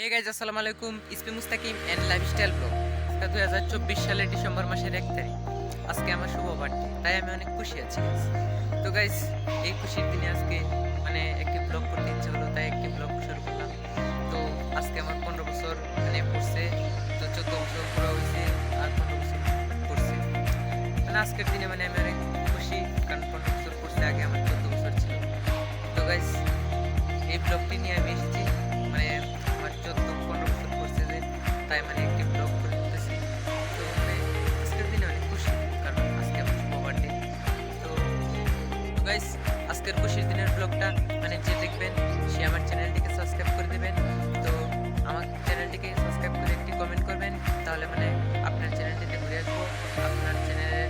হে guys আসসালামু আলাইকুম। Ismi Mustakim and lifestyle blog দুই হাজার চব্বিশ সালের ডিসেম্বর মাসের এক তারিখ। আজকে আমার শুভ বার্থডে তাই আমি অনেক খুশি আছি। তো গাইজ এই খুশির দিনে আজকে মানে একটি ব্লগ করতে ইচ্ছে হলো, তাই একটি ব্লগ শুরু করলাম। তো আজকে আমার পনেরো বছর মানে পড়ছে, তো চোদ্দ বছর পুরো হয়েছে আর পনেরো বছর পড়ছে। মানে আজকের দিনে মানে আমি অনেক খুশি, কারণ পনেরো বছর পড়ছে আগে আমার চোদ্দ বছর ছিল। তো গাইজ এই ব্লগটি নিয়ে আমি এসেছি তাই মানে একটি ব্লগ করতেছি তো মানে আজকের দিনে অনেক খুশি, কারণ আজকে আমার শুভ বার্থডে তো গাইস আজকের খুশির দিনের ব্লগটা মানে যে দেখবেন, সে আমার চ্যানেলটিকে সাবস্ক্রাইব করে দেবেন। তো আমার চ্যানেলটিকে সাবস্ক্রাইব করে একটি কমেন্ট করবেন। তাহলে মানে আপনার চ্যানেলটিতে ঘুরে আসব, আপনার চ্যানেলের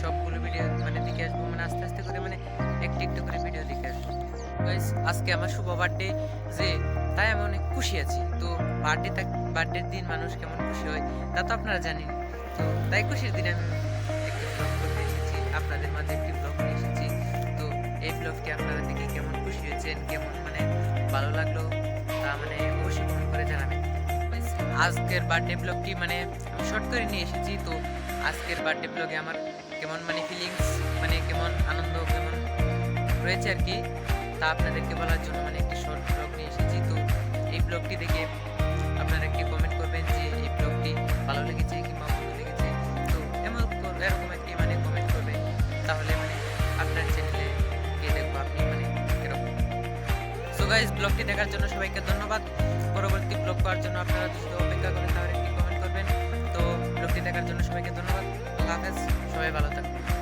সবগুলো ভিডিও মানে দেখে আসব মানে আস্তে আস্তে করে মানে একটু একটু করে ভিডিও দেখে আসব। গাইস আজকে আমার শুভ বার্থডে যে তাই আমি অনেক খুশি আছি। তো বার্থডে বার্থডের দিন মানুষ কেমন খুশি হয়, তা তো আপনারা জানেন। তো তাই খুশির দিন আমি একটি ব্লগ করতে এসেছি, আপনাদের মাঝে একটি ব্লগ নিয়ে এসেছি। তো এই ব্লগটি আপনারা দেখে কেমন খুশি হয়েছেন, কেমন মানে ভালো লাগল, তা মানে অবশ্যই কমেন্ট করে জানাবেন। আজকের বার্থডে ব্লগটি মানে শর্ট করে নিয়ে এসেছি, তো আজকের বার্থডে ব্লগে আমার কেমন মানে ফিলিংস মানে কেমন আনন্দ, কেমন রয়েছে আর কি, তা আপনাদেরকে বলার জন্য মানে একটি শর্ট ব্লগ নিয়ে এসেছি। তো এই ব্লগটি দেখে গাইজ ব্লগটি দেখার জন্য সবাইকে ধন্যবাদ। পরবর্তী ব্লগ পাওয়ার জন্য আপনারা যদি অপেক্ষা করেন তাহলে একটি কমেন্ট করবেন। তো ব্লগটি দেখার জন্য সবাইকে ধন্যবাদ। আল্লাহ হাফেজ, সবাই ভালো থাকবেন।